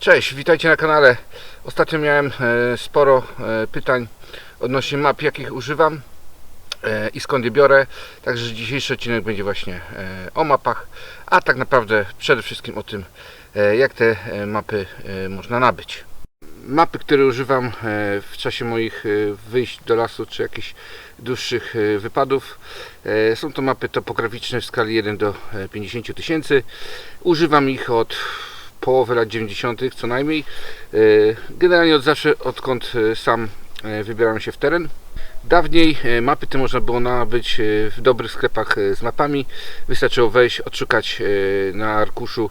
Cześć, witajcie na kanale. Ostatnio miałem e, sporo e, pytań odnośnie map, jakich używam e, i skąd je biorę. Także dzisiejszy odcinek będzie właśnie o mapach, a tak naprawdę przede wszystkim o tym, jak te mapy można nabyć. Mapy, które używam w czasie moich wyjść do lasu czy jakichś dłuższych wypadów. Są to mapy topograficzne w skali 1 do e, 50 tysięcy. Używam ich od połowy lat 90. co najmniej. E, Generalnie od zawsze, odkąd e, sam e, wybierałem się w teren. Dawniej mapy te można było nabyć w dobrych sklepach z mapami. Wystarczyło wejść, odszukać na arkuszu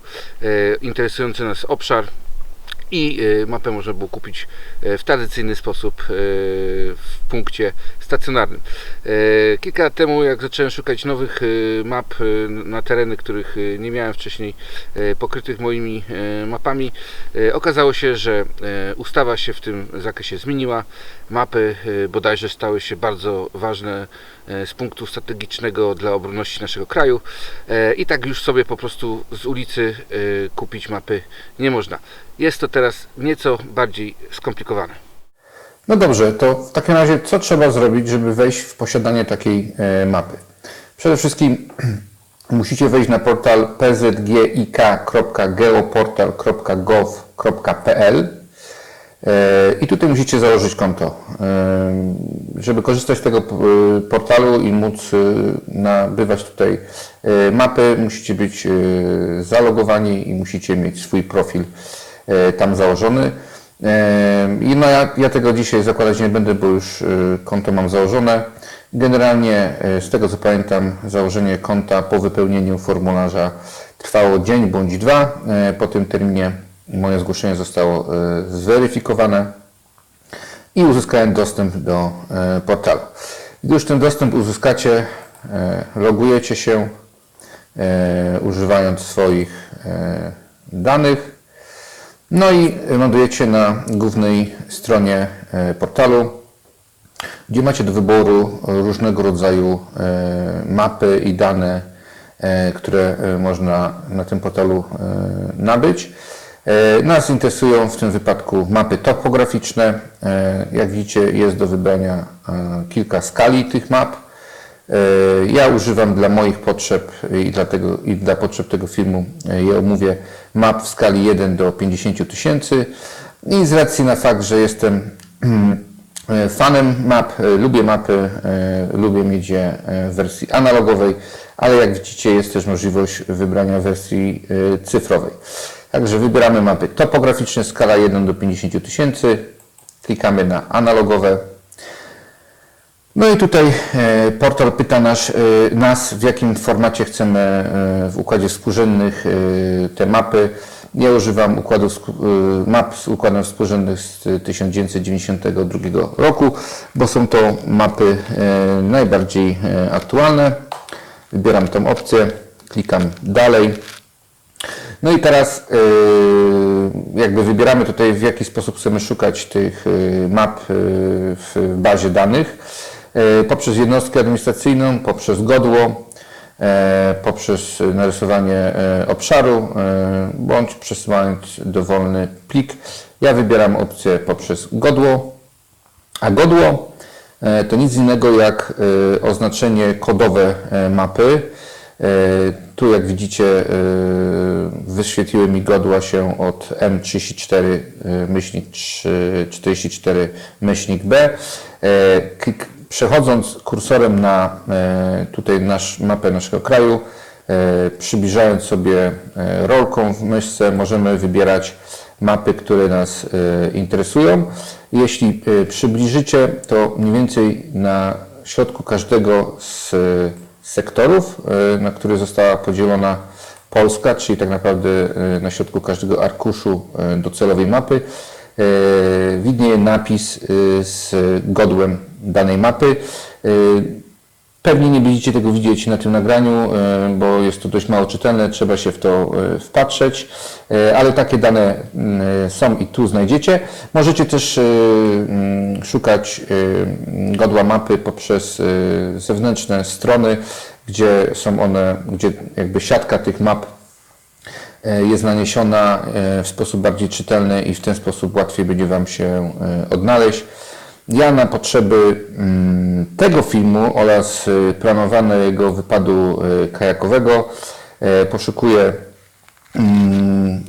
interesujący nas obszar i e, mapę można było kupić e, w tradycyjny sposób e, w punkcie stacjonarnym. E, Kilka lat temu, jak zacząłem szukać nowych map na tereny, których nie miałem wcześniej pokrytych moimi mapami, okazało się, że ustawa się w tym zakresie zmieniła. Mapy e, bodajże stały się bardzo ważne e, z punktu strategicznego dla obronności naszego kraju e, i tak już sobie po prostu z ulicy e, kupić mapy nie można. Jest to teraz nieco bardziej skomplikowane. No dobrze, to w takim razie co trzeba zrobić, żeby wejść w posiadanie takiej e, mapy? Przede wszystkim musicie wejść na portal pzgik.geoportal.gov.pl i tutaj musicie założyć konto. E, Żeby korzystać z tego e, portalu i móc e, nabywać tutaj e, mapy, musicie być e, zalogowani i musicie mieć swój profil e, tam założony. E, I no ja, ja tego dzisiaj zakładać nie będę, bo już e, konto mam założone. Generalnie e, z tego co pamiętam, założenie konta po wypełnieniu formularza trwało dzień bądź dwa. E, Po tym terminie moje zgłoszenie zostało e, zweryfikowane i uzyskałem dostęp do e, portalu. Gdy już ten dostęp uzyskacie, e, logujecie się używając swoich danych. No i lądujecie na głównej stronie portalu, gdzie macie do wyboru różnego rodzaju mapy i dane, które można na tym portalu nabyć. E, Nas interesują w tym wypadku mapy topograficzne. E, Jak widzicie, jest do wybrania e, kilka skali tych map. Ja używam dla moich potrzeb i, dlatego, i dla potrzeb tego filmu je omówię map w skali 1 do 50 tysięcy i z racji na fakt, że jestem fanem map, lubię mapy, lubię mieć je w wersji analogowej, ale jak widzicie jest też możliwość wybrania wersji cyfrowej. Także wybieramy mapy topograficzne, skala 1 do 50 tysięcy, klikamy na analogowe, no i tutaj e, portal pyta nas, e, nas, w jakim formacie chcemy e, w układzie współrzędnych te mapy. Ja używam układów, map z układem współrzędnych z 1992 roku, bo są to mapy najbardziej aktualne. Wybieram tą opcję, klikam dalej. No i teraz yy, jakby wybieramy tutaj w jaki sposób chcemy szukać tych yy, map yy, w bazie danych. Poprzez jednostkę administracyjną, poprzez godło, poprzez narysowanie obszaru, bądź przesyłając dowolny plik. Ja wybieram opcję poprzez godło. A godło to nic innego jak oznaczenie kodowe mapy. E, Tu jak widzicie e, wyświetliły mi godła się od M34 e, myślnik 44 myślnik B. Przechodząc kursorem na tutaj nasz, mapę naszego kraju, przybliżając sobie rolką w myszce, możemy wybierać mapy, które nas interesują. Jeśli przybliżycie, to mniej więcej na środku każdego z sektorów, e, na który została podzielona Polska, czyli tak naprawdę e, na środku każdego arkuszu e, docelowej mapy, widnieje napis z godłem danej mapy. Pewnie nie będziecie tego widzieć na tym nagraniu, e, bo jest to dość mało czytelne, trzeba się w to e, wpatrzeć, e, ale takie dane mm, są i tu znajdziecie. Możecie też mm, szukać godła mapy poprzez zewnętrzne strony, gdzie są one, gdzie jakby siatka tych map jest naniesiona w sposób bardziej czytelny i w ten sposób łatwiej będzie Wam się odnaleźć. Ja na potrzeby mm, tego filmu oraz e, planowanego wypadu e, kajakowego e, poszukuję mm,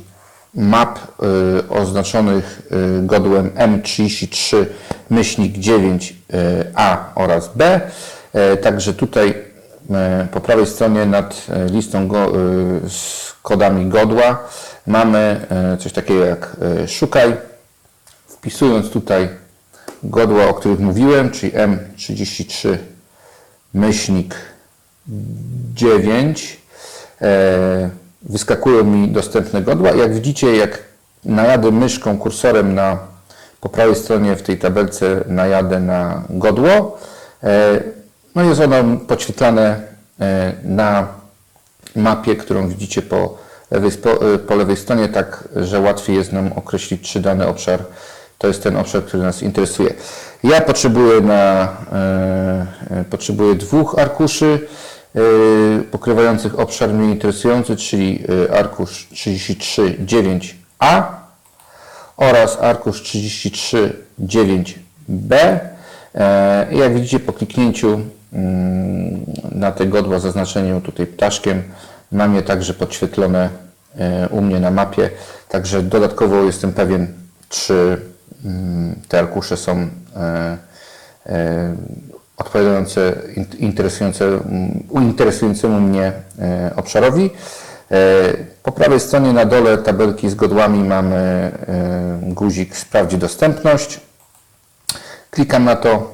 map y, oznaczonych y, godłem M33 myślnik 9 y, A oraz B. Także tutaj po prawej stronie nad listą y, z kodami godła mamy coś takiego jak szukaj. Wpisując tutaj godła, o których mówiłem, czyli M33 myślnik 9 e, wyskakują mi dostępne godła. Jak widzicie, jak najadę myszką, kursorem na po prawej stronie w tej tabelce najadę na godło, e, no jest ono podświetlane e, na mapie, którą widzicie po lewej, po lewej stronie, tak, że łatwiej jest nam określić, czy dany obszar to jest ten obszar, który nas interesuje. Ja potrzebuję, na, e, e, potrzebuję dwóch arkuszy e, pokrywających obszar mnie interesujący, czyli e, arkusz 33.9a oraz arkusz 33.9b. E, Jak widzicie po kliknięciu mm, na te godła zaznaczeniu tutaj ptaszkiem mam je także podświetlone e, u mnie na mapie. Także dodatkowo jestem pewien, czy te arkusze są e, e, odpowiadające in- interesujące, mm, interesującemu mnie obszarowi. Po prawej stronie na dole tabelki z godłami mamy guzik Sprawdź dostępność. Klikam na to.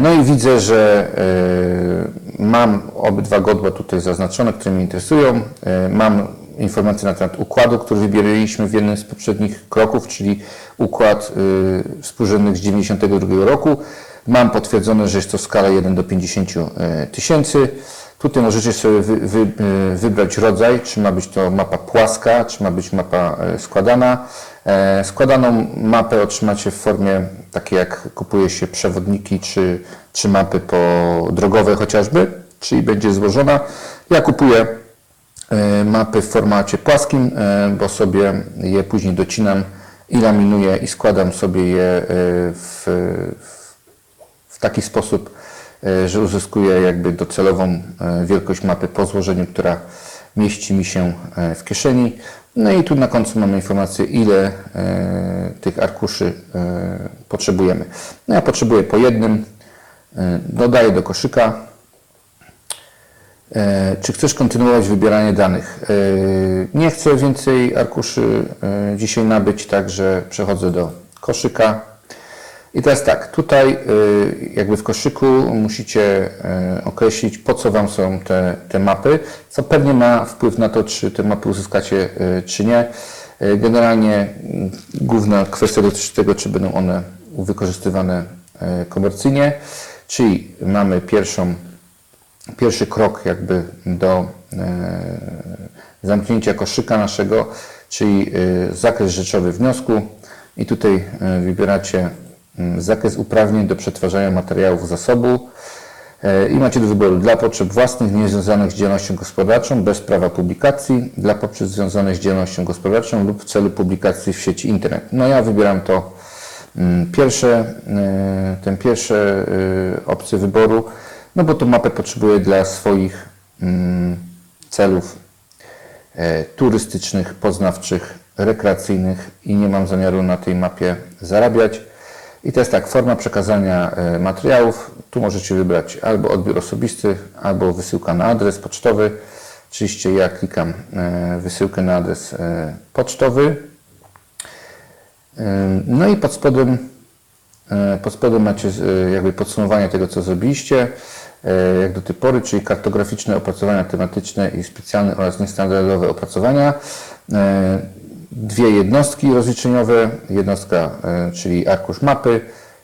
No i widzę, że mam obydwa godła tutaj zaznaczone, które mnie interesują. Mam informacje na temat układu, który wybieraliśmy w jednym z poprzednich kroków, czyli układ e, współrzędnych z 92 roku. Mam potwierdzone, że jest to skala 1 do 50 e, tysięcy. Tutaj możecie sobie wy, wy, e, wybrać rodzaj, czy ma być to mapa płaska, czy ma być mapa e, składana. Składaną mapę otrzymacie w formie takiej jak kupuje się przewodniki, czy, czy mapy po drogowe chociażby, czyli będzie złożona. Ja kupuję mapy w formacie płaskim, e, bo sobie je później docinam i laminuję i składam sobie je e, w, w taki sposób, e, że uzyskuję jakby docelową e, wielkość mapy po złożeniu, która mieści mi się e, w kieszeni. No i tu na końcu mamy informację, ile e, tych arkuszy e, potrzebujemy. No ja potrzebuję po jednym, e, dodaję do koszyka. E, Czy chcesz kontynuować wybieranie danych? E, Nie chcę więcej arkuszy e, dzisiaj nabyć, także przechodzę do koszyka. I teraz tak, tutaj jakby w koszyku musicie określić, po co Wam są te, te mapy, co pewnie ma wpływ na to, czy te mapy uzyskacie, czy nie. Generalnie główna kwestia dotyczy tego, czy będą one wykorzystywane komercyjnie, czyli mamy pierwszą, pierwszy krok jakby do e, zamknięcia koszyka naszego, czyli e, zakres rzeczowy wniosku. I tutaj e, wybieracie mm, zakres uprawnień do przetwarzania materiałów zasobu. I macie do wyboru dla potrzeb własnych niezwiązanych z działalnością gospodarczą bez prawa publikacji, dla potrzeb związanych z działalnością gospodarczą lub w celu publikacji w sieci internet. No ja wybieram to mm, pierwsze, ten pierwsze opcję wyboru, no bo tą mapę potrzebuję dla swoich mm, celów e, turystycznych, poznawczych, rekreacyjnych i nie mam zamiaru na tej mapie zarabiać. I to jest tak, forma przekazania e, materiałów. Tu możecie wybrać albo odbiór osobisty, albo wysyłka na adres pocztowy. Oczywiście ja klikam e, wysyłkę na adres pocztowy. No i pod spodem, pod spodem macie jakby podsumowanie tego, co zrobiliście, jak do tej pory, czyli kartograficzne opracowania tematyczne i specjalne oraz niestandardowe opracowania. E, Dwie jednostki rozliczeniowe, jednostka, e, czyli arkusz mapy,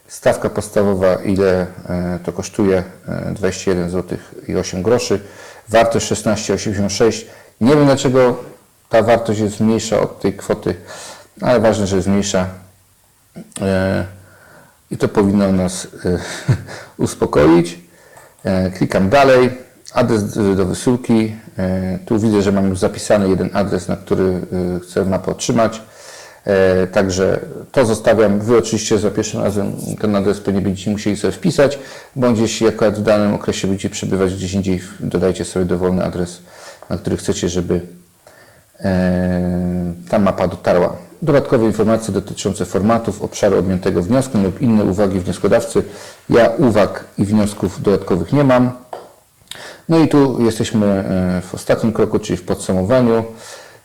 stawka podstawowa, ile e, to kosztuje, e, 21 zł i 8 groszy, wartość 16,86. Nie wiem dlaczego ta wartość jest mniejsza od tej kwoty, ale ważne, że jest mniejsza. E, I to powinno nas e, uspokoić. E, Klikam dalej, adres do wysyłki. E, Tu widzę, że mam już zapisany jeden adres, na który y, chcę mapę otrzymać. E, Także to zostawiam. Wy oczywiście za pierwszym razem ten adres pewnie będziecie musieli sobie wpisać, bądź jeśli akurat w danym okresie będziecie przebywać gdzieś indziej, dodajcie sobie dowolny adres, na który chcecie, żeby e, ta mapa dotarła. Dodatkowe informacje dotyczące formatów, obszaru objętego wnioskiem lub inne uwagi wnioskodawcy. Ja uwag i wniosków dodatkowych nie mam. No i tu jesteśmy e, w ostatnim kroku, czyli w podsumowaniu.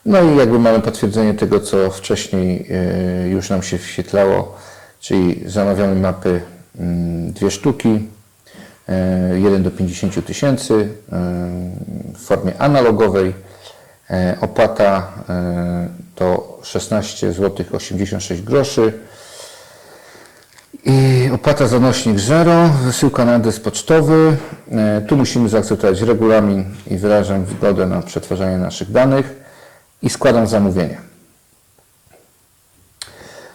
No i jakby mamy potwierdzenie tego, co wcześniej e, już nam się wyświetlało, czyli zamawiamy mapy mm, dwie sztuki, e, 1 do 50 tysięcy e, w formie analogowej. E, Opłata e, to 16 zł 86 groszy. I opłata za nośnik 0, wysyłka na adres pocztowy. E, Tu musimy zaakceptować regulamin i wyrażam zgodę na przetwarzanie naszych danych i składam zamówienie.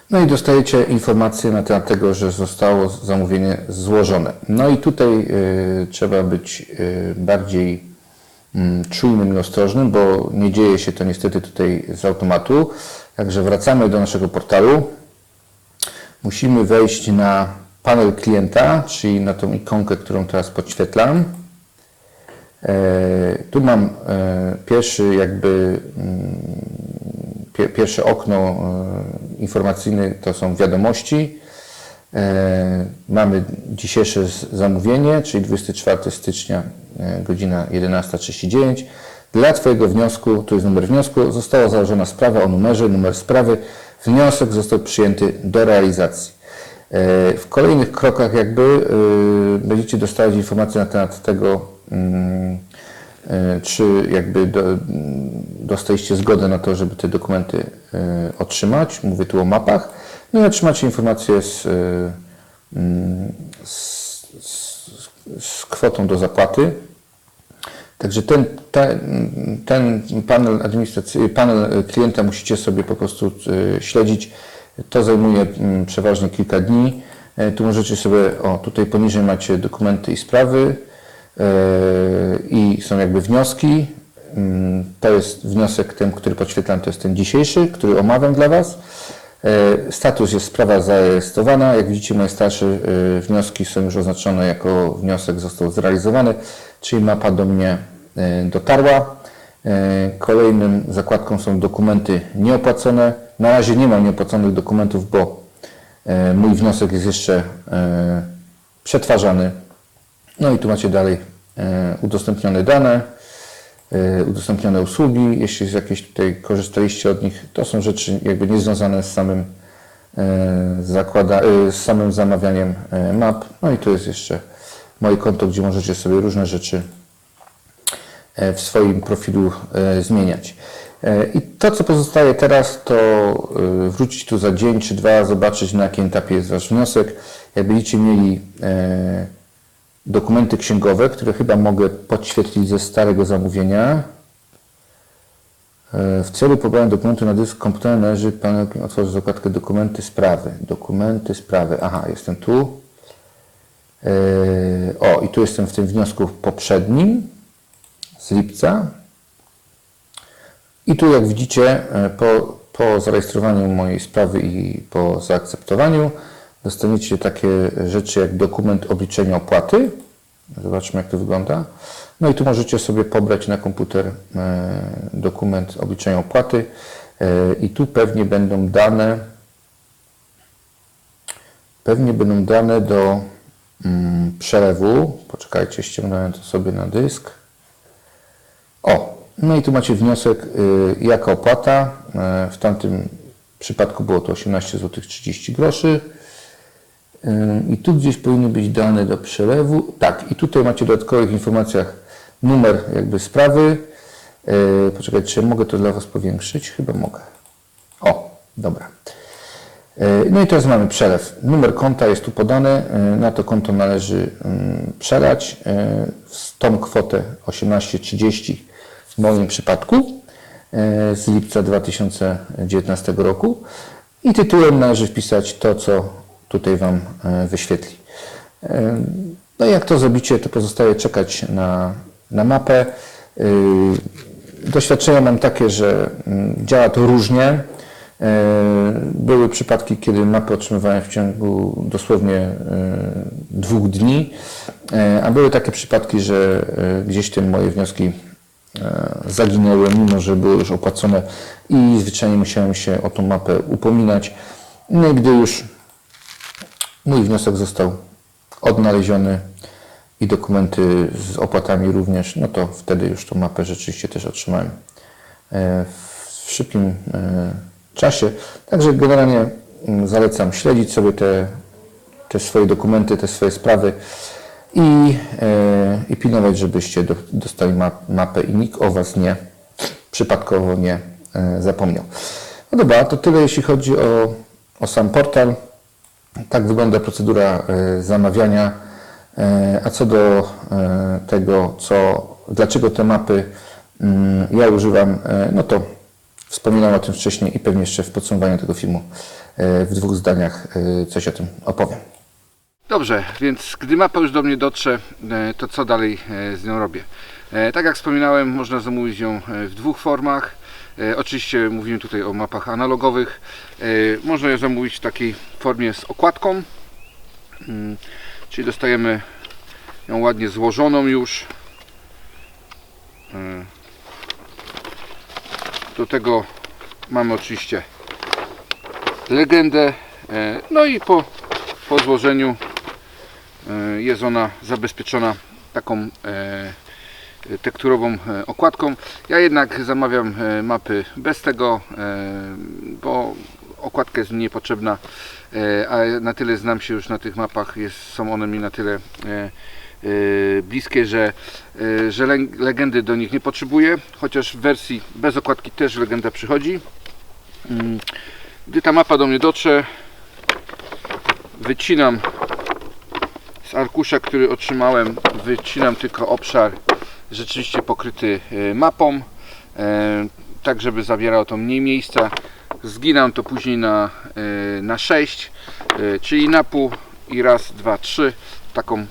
No i dostajecie informację na temat tego, że zostało zamówienie złożone. No i tutaj y, trzeba być y, bardziej czujnym i ostrożnym, bo nie dzieje się to niestety tutaj z automatu. Także wracamy do naszego portalu musimy wejść na panel klienta, czyli na tą ikonkę, którą teraz podświetlam. E, Tu mam e, pierwszy jakby mm, pie- pierwsze okno e, informacyjne to są wiadomości. Mamy dzisiejsze zamówienie, czyli 24 stycznia, godzina 11.39. Dla Twojego wniosku, tu jest numer wniosku, została założona sprawa o numerze, numer sprawy. Wniosek został przyjęty do realizacji. E, W kolejnych krokach jakby e, będziecie dostawać informacje na temat tego, mm, e, czy jakby do, mm, dostaliście zgodę na to, żeby te dokumenty e, otrzymać. Mówię tu o mapach. No i otrzymacie informacje z, e, mm, z, z, z kwotą do zapłaty. Także ten, ten, ten panel panel klienta musicie sobie po prostu e, śledzić. To zajmuje mm, przeważnie kilka dni. E, Tu możecie sobie, o tutaj poniżej macie dokumenty i sprawy e, i są jakby wnioski. Mm, To jest wniosek ten, który podświetlam, to jest ten dzisiejszy, który omawiam dla Was. E, Status jest sprawa zarejestrowana. Jak widzicie, moje starsze e, wnioski są już oznaczone jako wniosek został zrealizowany, czyli mapa do mnie e, dotarła. Kolejnym zakładką są dokumenty nieopłacone. Na razie nie mam nieopłaconych dokumentów, bo mój wniosek jest jeszcze przetwarzany. No i tu macie dalej udostępnione dane, udostępnione usługi. Jeśli jakieś tutaj korzystaliście od nich, to są rzeczy jakby niezwiązane z samym e, zakłada, e, z samym zamawianiem e, map. No i tu jest jeszcze moje konto, gdzie możecie sobie różne rzeczy e, w swoim profilu e, zmieniać. E, I to, co pozostaje teraz, to e, wrócić tu za dzień czy dwa, zobaczyć na jakim etapie jest Wasz wniosek. Jak mieli e, dokumenty księgowe, które chyba mogę podświetlić ze starego zamówienia. E, W celu pobrania dokumentu na dysk komputera należy Pan otworzyć zakładkę dokumenty sprawy. Dokumenty sprawy. Aha, jestem tu. E, O, i tu jestem w tym wniosku poprzednim z lipca. I tu, jak widzicie, e, po, po zarejestrowaniu mojej sprawy i po zaakceptowaniu dostaniecie takie rzeczy jak dokument obliczenia opłaty. Zobaczmy, jak to wygląda. No i tu możecie sobie pobrać na komputer e, dokument obliczenia opłaty e, i tu pewnie będą dane pewnie będą dane do mm, przelewu. Poczekajcie, ściągnąłem to sobie na dysk. O, no i tu macie wniosek, y, jaka opłata. E, W tamtym przypadku było to 18 zł 30 groszy. Y, I tu gdzieś powinny być dane do przelewu. Tak, i tutaj macie w dodatkowych informacjach numer jakby sprawy. Y, Poczekajcie, czy mogę to dla Was powiększyć? Chyba mogę. O, dobra. Y, No i teraz mamy przelew. Numer konta jest tu podany. Na to konto należy przelać w tą kwotę 18,30 w moim przypadku z lipca 2019 roku. I tytułem należy wpisać to, co tutaj Wam y, wyświetli. Y, No i jak to zrobicie, to pozostaje czekać na na mapę. Yy, Doświadczenia mam takie, że mm, działa to różnie. Były przypadki, kiedy mapy otrzymywałem w ciągu dosłownie dwóch dni, a były takie przypadki, że gdzieś te moje wnioski e, zaginęły, mimo że były już opłacone i zwyczajnie musiałem się o tą mapę upominać. No i gdy już mój wniosek został odnaleziony i dokumenty z opłatami również, no to wtedy już tą mapę rzeczywiście też otrzymałem e, w szybkim e, czasie. Także generalnie mm, zalecam śledzić sobie te, te swoje dokumenty, te swoje sprawy i, e, i pilnować, żebyście do, dostali ma, mapę i nikt o Was nie przypadkowo nie zapomniał. No dobra, to tyle jeśli chodzi o, o sam portal. Tak wygląda procedura e, zamawiania. E, A co do e, tego, co, dlaczego te mapy mm, ja używam, no to wspominałem o tym wcześniej i pewnie jeszcze w podsumowaniu tego filmu w dwóch zdaniach coś o tym opowiem. Dobrze, więc gdy mapa już do mnie dotrze, to co dalej z nią robię? Tak jak wspominałem, można zamówić ją w dwóch formach. E, Oczywiście mówimy tutaj o mapach analogowych. E, Można ją zamówić w takiej formie z okładką, Mm, czyli dostajemy ją ładnie złożoną już. E, Do tego mamy oczywiście legendę. No i po, po złożeniu jest ona zabezpieczona taką tekturową e, okładką. Ja jednak zamawiam e, mapy bez tego, e, bo okładka jest mi niepotrzebna, e, a na tyle znam się już na tych mapach, jest, są one mi na tyle e, e, bliskie, że, e, że legendy do nich nie potrzebuję, chociaż w wersji bez okładki też legenda przychodzi. Mm, Gdy ta mapa do mnie dotrze, wycinam z arkusza, który otrzymałem, wycinam tylko obszar rzeczywiście pokryty e, mapą, e, tak żeby zabierało to mniej miejsca. Zginam to później na, e, na 6, e, czyli na pół i raz, dwa, trzy, taką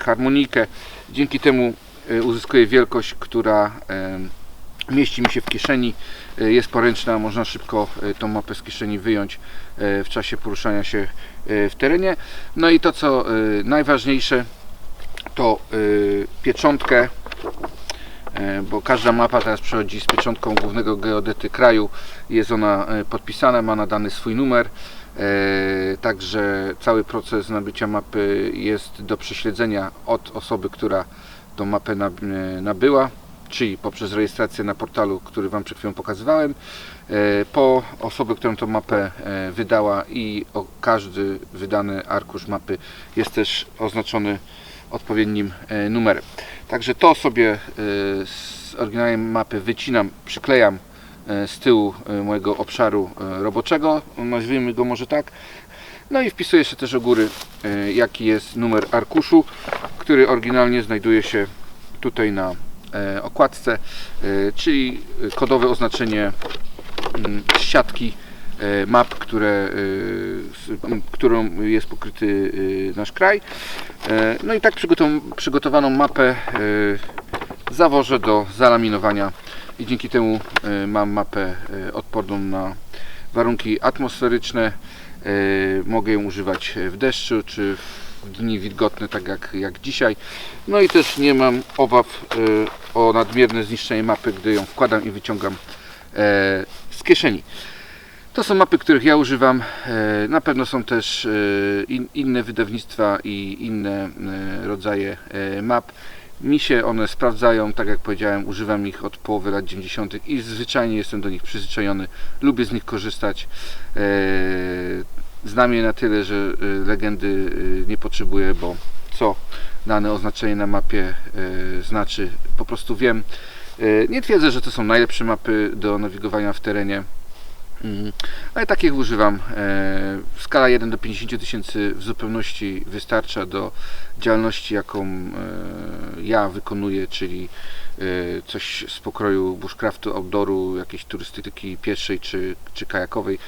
harmonijkę. Dzięki temu uzyskuję wielkość, która mieści mi się w kieszeni, jest poręczna, można szybko tą mapę z kieszeni wyjąć w czasie poruszania się w terenie. No i to co najważniejsze to e, pieczątkę, e, bo każda mapa teraz przychodzi z pieczątką głównego geodety kraju. Jest ona e, podpisana, ma nadany swój numer. Także cały proces nabycia mapy jest do prześledzenia od osoby, która tą mapę nab- nabyła, czyli poprzez rejestrację na portalu, który Wam przed chwilą pokazywałem, po osobę, którą tą mapę wydała i każdy wydany arkusz mapy jest też oznaczony odpowiednim e, numerem. Także to sobie e, z oryginalnej mapy wycinam, przyklejam e, z tyłu mojego obszaru roboczego, nazwijmy go może tak. No i wpisuję jeszcze też u góry, jaki jest numer arkuszu, który oryginalnie znajduje się tutaj na okładce, czyli kodowe oznaczenie mm, siatki map, które, e, którą jest pokryty e, nasz kraj. E, No i tak przygotow- przygotowaną mapę e, zawożę do zalaminowania i dzięki temu e, mam mapę e, odporną na warunki atmosferyczne. E, Mogę ją używać w deszczu czy w dni wilgotne, tak jak, jak dzisiaj. No i też nie mam obaw e, o nadmierne zniszczenie mapy, gdy ją wkładam i wyciągam e, z kieszeni. To są mapy, których ja używam. E, Na pewno są też e, in, inne wydawnictwa i inne e, rodzaje map. Mi się one sprawdzają, tak jak powiedziałem, używam ich od połowy lat 90. i zwyczajnie jestem do nich przyzwyczajony. Lubię z nich korzystać. Znam je na tyle, że legendy nie potrzebuję, bo co dane oznaczenie na mapie znaczy, po prostu wiem. Nie twierdzę, że to są najlepsze mapy do nawigowania w terenie. Mm, Ale takich używam. E, Skala 1 do 50 tysięcy w zupełności wystarcza do działalności, jaką e, ja wykonuję, czyli e, coś z pokroju bushcraftu, outdooru, jakiejś turystyki pieszej czy, czy kajakowej.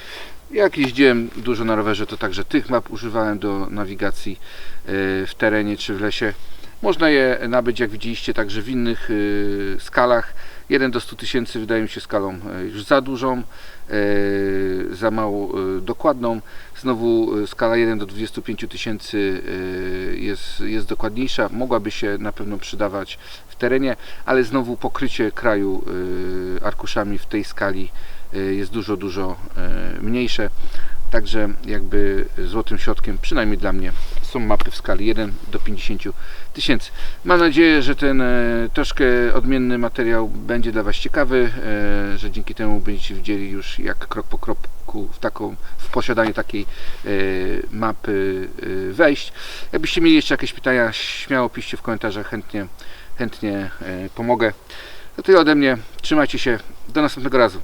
Jak jeździłem dużo na rowerze, to także tych map używałem do nawigacji e, w terenie czy w lesie. Można je nabyć, jak widzieliście, także w innych y, skalach. 1 do 100 tysięcy wydaje mi się skalą y, już za dużą, y, za mało y, dokładną. Znowu skala 1 do 25 tysięcy jest, jest dokładniejsza, mogłaby się na pewno przydawać w terenie, ale znowu pokrycie kraju arkuszami w tej skali jest dużo, dużo mniejsze. Także jakby złotym środkiem, przynajmniej dla mnie, są mapy w skali 1 do 50 tysięcy. Mam nadzieję, że ten e, troszkę odmienny materiał będzie dla Was ciekawy, e, że dzięki temu będziecie widzieli już jak krok po kroku w, taką, w posiadanie takiej e, mapy wejść. Jakbyście mieli jeszcze jakieś pytania, śmiało piszcie w komentarzach, chętnie, chętnie pomogę. To tyle ode mnie, trzymajcie się, do następnego razu.